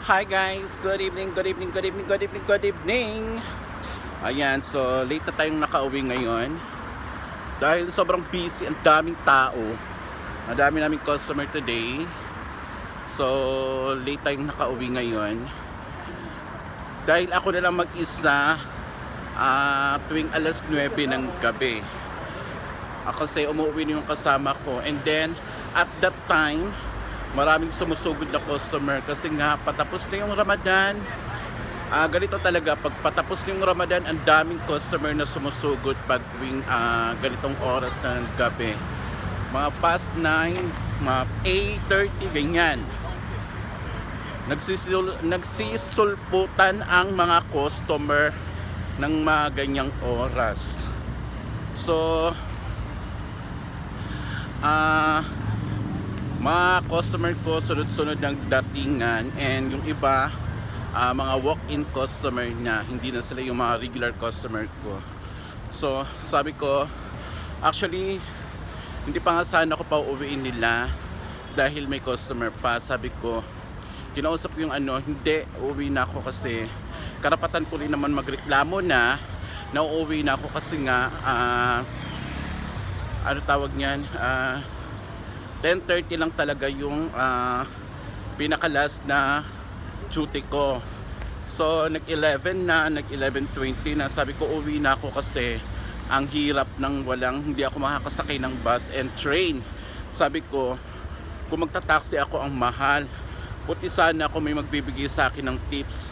Hi guys, good evening, good evening, good evening, good evening, good evening. Ayan, so late na tayong nakauwi ngayon. Dahil sobrang busy, ang daming tao. Ang dami naming customer today. So, late tayong nakauwi ngayon. Dahil ako na lang mag-isa ah, tuwing alas 9 ng gabi. Ako kasi umuwi yung kasama ko. And then, at that time, maraming sumusugod na customer kasi nga patapos na yung Ramadan. Ah, ganito talaga, pag patapos yung Ramadan, ang daming customer na sumusugod pag tuwing ah, ganitong oras na ng gabi. Mga past 9, mga 8.30, ganyan. Nagsisul, nagsisulputan ang mga customer ng mga ganyang oras. So, ah, mga customer ko sunod-sunod ng datingan. And yung iba ah, mga walk-in customer na hindi na sila yung mga regular customer ko. So sabi ko actually hindi pa nga sana ako pa uuwiin nila dahil may customer pa. Sabi ko kinausap ko yung ano hindi uuwi na ako kasi karapatan ko rin naman magreklamo na na uuwi na ako kasi nga ah, ano tawag niyan ah 10.30 lang talaga yung ah, pinaka-last na duty ko. So, nag-11 na, nag-11.20 na. Sabi ko, uwi na ako kasi ang hirap ng walang, hindi ako makakasakay ng bus and train. Sabi ko, kung magta-taxi ako ang mahal. Puti sana ako may magbibigay sa akin ng tips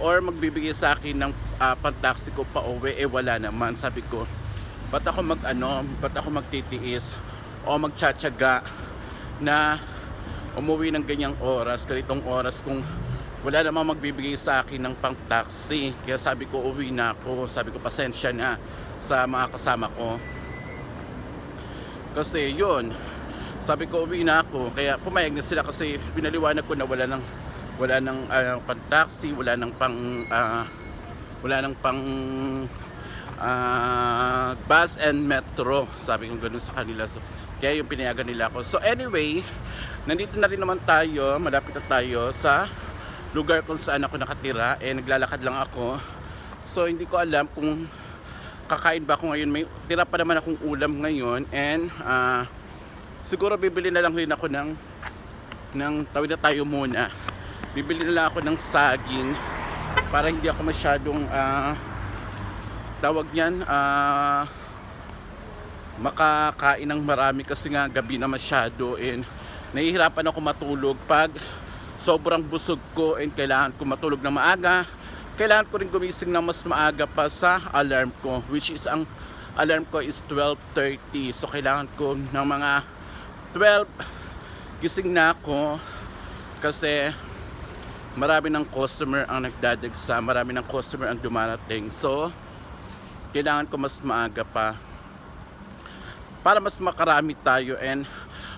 or magbibigay sa akin ng ah, pang-taxi ko pa uwi, eh wala naman. Sabi ko, ba't ako mag ano, ba't ako magtitiis o magtsatsaga na umuwi ng ganyang oras, ganitong oras kung wala namang magbibigay sa akin ng pang taxi. Kaya sabi ko uwi na ako, sabi ko pasensya na sa mga kasama ko. Kasi yun, sabi ko uwi na ako, kaya pumayag na sila kasi pinaliwanag ko na wala nang wala nang ah, pang taxi, wala nang pang ah, wala nang pang ah, bus and metro. Sabi ko ganun sa kanila. So, kaya yung pinayagan nila ako. So anyway, nandito na rin naman tayo, malapit na tayo sa lugar kung saan ako nakatira. Eh, naglalakad lang ako. So hindi ko alam kung kakain ba ako ngayon. May tira pa naman akong ulam ngayon. And ah, siguro bibili na lang rin ako ng, ng tawid na tayo muna. Bibili na lang ako ng saging para hindi ako masyadong ah, tawag niyan ah makakain ng marami kasi nga gabi na masyado and nahihirapan ako matulog. Pag sobrang busog ko and kailangan ko matulog na maaga kailangan ko rin gumising na mas maaga pa sa alarm ko which is ang alarm ko is 12.30 so kailangan ko ng mga 12 gising na ako kasi marami ng customer ang nagdadagsa marami ng customer ang dumarating. So kailangan ko mas maaga pa para mas makarami tayo and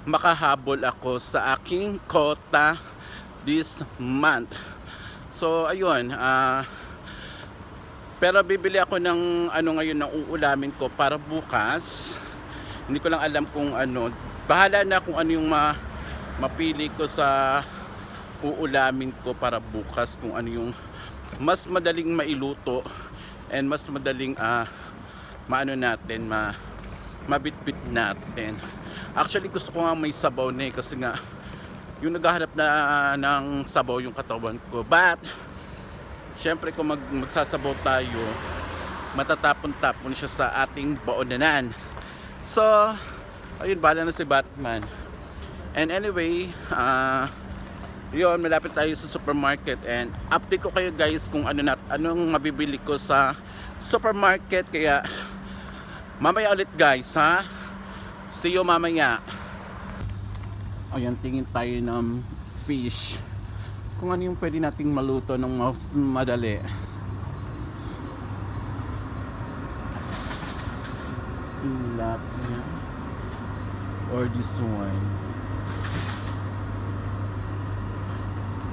makahabol ako sa aking quota this month. So ayun, ah pero bibili ako ng ano ngayon ng uulamin ko para bukas. Hindi ko lang alam kung ano. Bahala na kung ano yung ma, mapili ko sa uulamin ko para bukas kung ano yung mas madaling mailuto and mas madaling ah maano natin ma mabitbit natin. Actually gusto ko nga may sabaw na eh kasi nga yung naghahanap na ng sabaw yung katawan ko. But syempre kung mag, magsasabaw tayo matatapon-tapon siya sa ating baonanan. So, ayun, bala na si Batman. And anyway, ah yun, malapit tayo sa supermarket and update ko kayo guys kung ano na, anong mabibili ko sa supermarket kaya Mamaya ulit guys ha. See you mamaya. Ayan, tingin tayo ng fish. Kung ano yung pwede nating maluto ng mas madali. Tilapia. Or this one.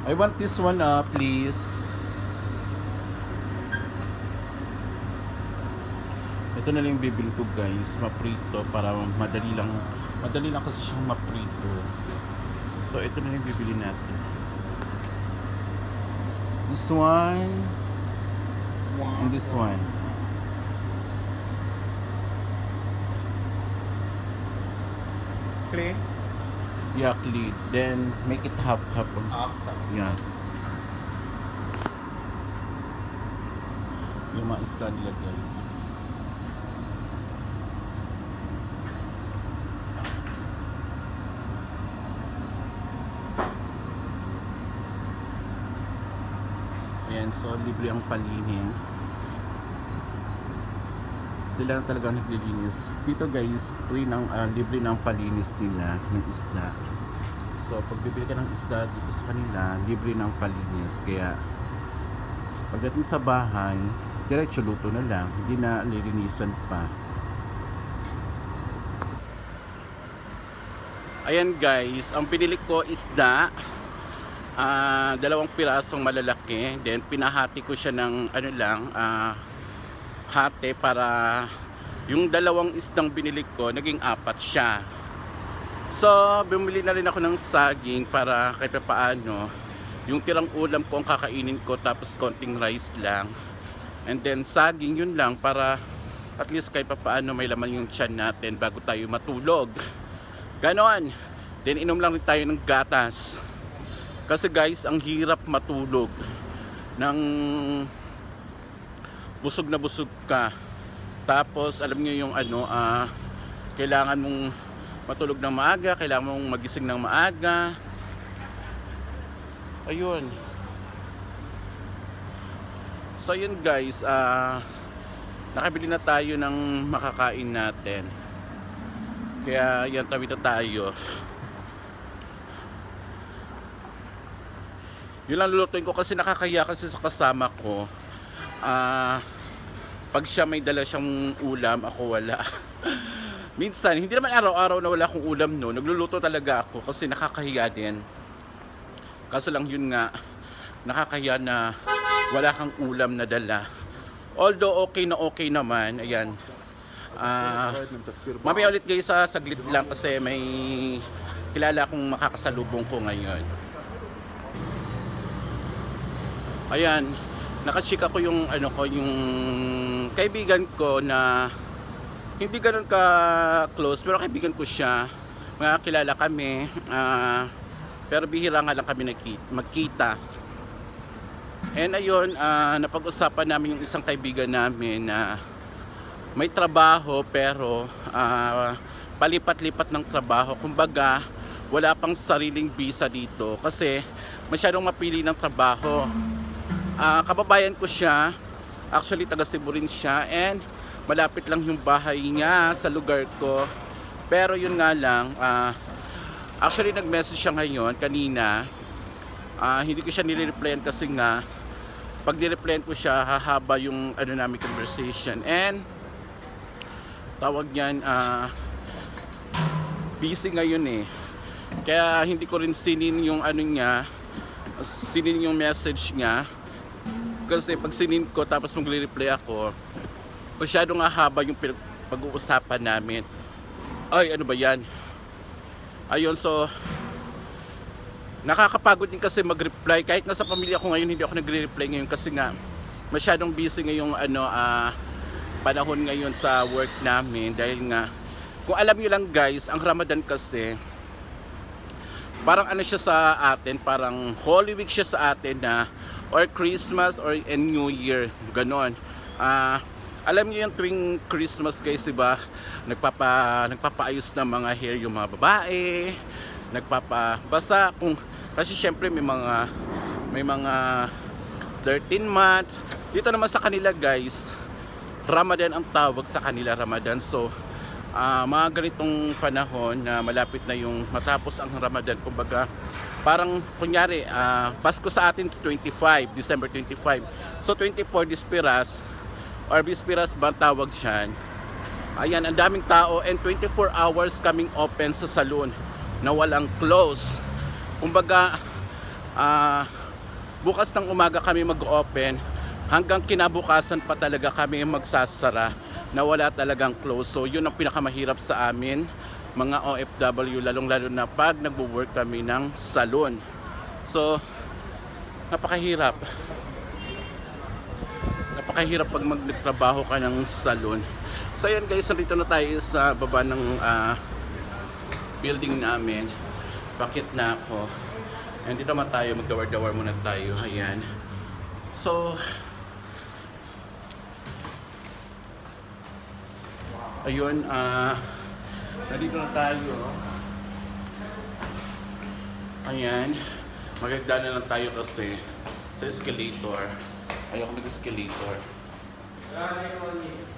I want this one uh, please. Ito na lang yung bibili ko guys, maprito para madali lang madali lang kasi siyang maprito. So ito na lang yung bibili natin. This one. And this one. Clean. Yeah, clean. Then make it half half. Yeah. Yung mga isda nila guys. Ayan, so libre ang palinis. Sila talaga naglilinis. Dito guys, free ng, ah, libre ng palinis nila ng isda. So, pag bibili ka ng isda dito sa kanila, libre ng palinis. Kaya, pagdating sa bahay, diretso luto na lang. Hindi na lilinisan pa. Ayan guys, ang pinili ko isda. Ah dalawang pirasong malalaki. Then, pinahati ko siya ng ano lang, ah hati para yung dalawang isdang binili ko, naging apat siya. So, bumili na rin ako ng saging para kahit pa paano, yung tirang ulam ko ang kakainin ko tapos konting rice lang. And then saging yun lang para at least kahit pa paano may laman yung tiyan natin bago tayo matulog. Ganon. Then inom lang rin tayo ng gatas. Kasi guys, ang hirap matulog ng busog na busog ka. Tapos alam niyo yung ano, ah, kailangan mong matulog ng maaga, kailangan mong magising ng maaga. Ayun. So yun guys, ah nakabili na tayo ng makakain natin. Kaya yan tawid na tayo. Yun lang lulutuin ko kasi nakakaya kasi sa kasama ko. Ah pag siya may dala siyang ulam, ako wala. Minsan, hindi naman araw-araw na wala akong ulam no. Nagluluto talaga ako kasi nakakahiya din. Kaso lang yun nga, nakakahiya na wala kang ulam na dala. Although okay na okay naman, ayan. Ah, mamaya ulit guys sa saglit lang kasi may kilala akong makakasalubong ko ngayon. Ayan, nakachika ko yung ano ko yung kaibigan ko na hindi ganun ka close pero kaibigan ko siya. Makakilala kami ah, pero bihira nga lang kami magkita. And ayun ah, napag-usapan namin yung isang kaibigan namin na may trabaho pero ah, palipat-lipat ng trabaho. Kumbaga wala pang sariling visa dito kasi masyadong mapili ng trabaho Ah, kababayan ko siya. Actually, taga Cebu rin siya. And malapit lang yung bahay niya sa lugar ko. Pero yun nga lang, ah, actually nag-message siya ngayon, kanina. Ah, hindi ko siya nire-replyan kasi nga, pag nire-replyan ko siya, hahaba yung ano namin conversation. And, tawag niyan, ah, busy ngayon eh. Kaya hindi ko rin sinin yung ano niya, sinin yung message niya kasi pag sinin ko tapos magre-reply ako masyadong haba yung pag-uusapan namin. Ay ano ba yan? Ayun so nakakapagod din kasi mag-reply. Kahit nasa pamilya ko ngayon hindi ako nagre-reply ngayon kasi nga masyadong busy ngayong ano ah, panahon ngayon sa work namin. Dahil nga kung alam niyo lang guys ang Ramadan kasi parang ano siya sa atin, parang Holy Week siya sa atin na or Christmas or and New Year, ganon. Ah, alam niyo yung tuwing Christmas guys, 'di ba? Nagpapa nagpapaayos ng mga hair yung mga babae, nagpapa basta kung kasi syempre may mga may mga 13 months. Dito naman sa kanila guys, Ramadan ang tawag sa kanila Ramadan. So, ah mga ganitong panahon na malapit na yung matapos ang Ramadan, kumbaga parang kunyari ah, Pasko sa atin 25, December 25. So 24 Disperas or Bisperas ba tawag siyan. Ayan, ang daming tao and 24 hours kaming open sa salon na walang close. Kumbaga, ah bukas ng umaga kami mag-open hanggang kinabukasan pa talaga kami magsasara na wala talagang close. So yun ang pinakamahirap sa amin mga OFW lalong lalo na pag nagwo-work kami ng salon. So napakahirap. napakahirap pag magtrabaho ka ng salon. So ayan guys, nandito na tayo sa baba ng ah, building namin. Bakit na ako? And dito naman tayo, magdawar-dawar muna tayo. Ayan. So, ayun, ah, nandito na tayo. Ayan. Magagdaan na lang tayo kasi sa escalator. Ayoko mag-escalator.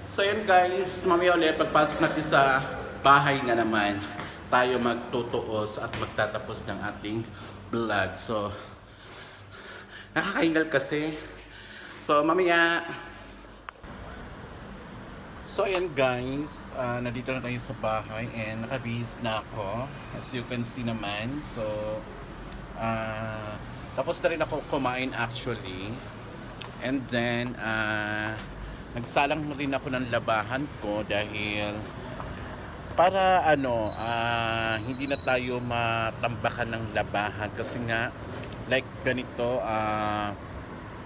So yun guys, mamaya ulit pagpasok natin sa bahay na naman, tayo magtutuos at magtatapos ng ating vlog. So, nakakahingal kasi. So, mamaya. So, ayan guys, ah, nandito na tayo sa bahay and nakabihis na ako. As you can see naman. So, ah, tapos na rin ako kumain actually. And then, ah, nagsalang rin ako ng labahan ko dahil para ano, ah, hindi na tayo matambakan ng labahan kasi nga like ganito, ah,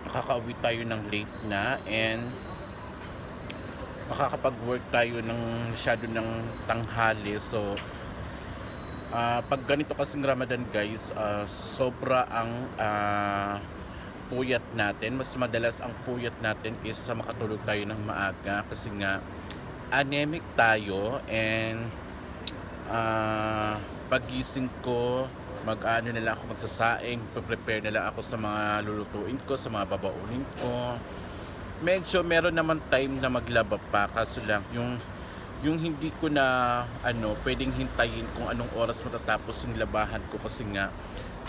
makaka-uwi tayo ng late na and makakapag-work tayo ng masyado ng tanghali. So ah, pag ganito kasing Ramadan guys ah, sobra ang ah, puyat natin. Mas madalas ang puyat natin is sa makatulog tayo ng maaga. Kasi nga anemic tayo and ah, pagising ko mag-ano na lang ako magsasaing prepare na lang ako sa mga lulutuin ko sa mga babaunin ko medyo meron naman time na maglaba pa. Kaso lang yung yung hindi ko na ano pwedeng hintayin kung anong oras matatapos yung labahan ko. Kasi nga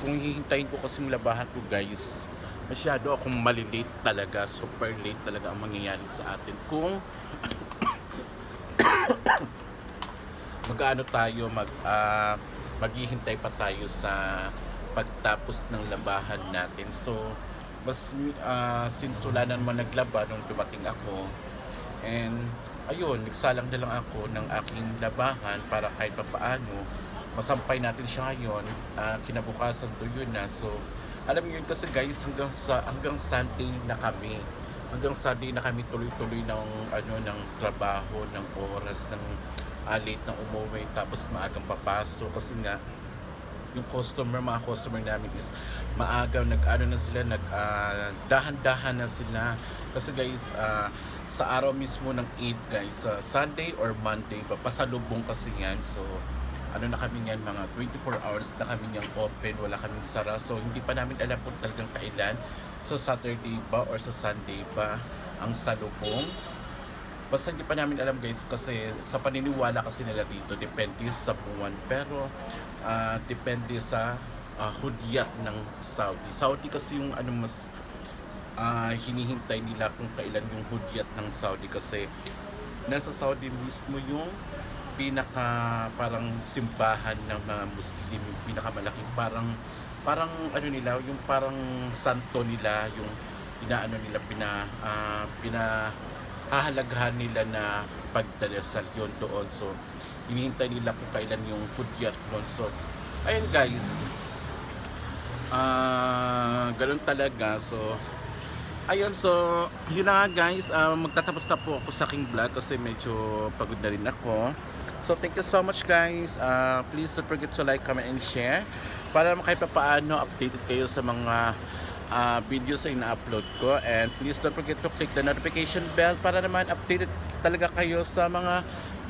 kung hihintayin ko kasi yung labahan ko guys masyado akong malilate talaga. Super late talaga ang mangyayari sa atin. Kung mag-ano tayo mag ah, maghihintay pa tayo sa pagtapos ng labahan natin. So mas ah, since wala na naman naglaba nung dumating ako and ayun nagsalang na lang ako ng aking labahan para kahit pa paano masampay natin siya ngayon ah, kinabukasan to yun na. So alam niyo yun kasi guys hanggang sa hanggang Sunday na kami hanggang Sunday na kami tuloy-tuloy ng ano ng trabaho ng oras ng uh, late na umuwi tapos maagang papasok. Kasi nga yung customer, mga customer namin is maaga nag-ano na sila, nag ah, dahan-dahan na sila. Kasi guys, ah, sa araw mismo ng Eid guys, sa Sunday or Monday, papasalubong kasi yan. So, ano na kami yan, mga 24 hours na kami niyang open, wala kaming sara. So, hindi pa namin alam kung talagang kailan. Sa Saturday ba or sa Sunday ba ang salubong. Basta hindi pa namin alam guys kasi sa paniniwala kasi nila dito depende sa buwan pero ah, depende sa ah, hudyat ng Saudi. Saudi kasi yung ano mas ah, hinihintay nila kung kailan yung hudyat ng Saudi kasi nasa Saudi mismo yung pinaka parang simbahan ng mga Muslim, yung pinakamalaking parang parang ano nila, yung parang santo nila, yung inaano nila pina ah, pina hahalagahan nila na pagdarasal yun doon. So, hinihintay nila kung kailan yung hudyat nun. So, ayun guys. Ah, ganun talaga. So, ayun. So, yun na nga guys. Ah, magtatapos na po ako sa aking vlog kasi medyo pagod na rin ako. So, thank you so much guys. Ah, please don't forget to like, comment, and share para kahit pa paano updated kayo sa mga ah, videos na ina-upload ko. And please don't forget to click the notification bell para naman updated talaga kayo sa mga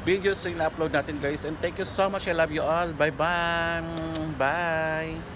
videos na ina-upload natin guys. And thank you so much. I love you all. Bye-bye. Bye.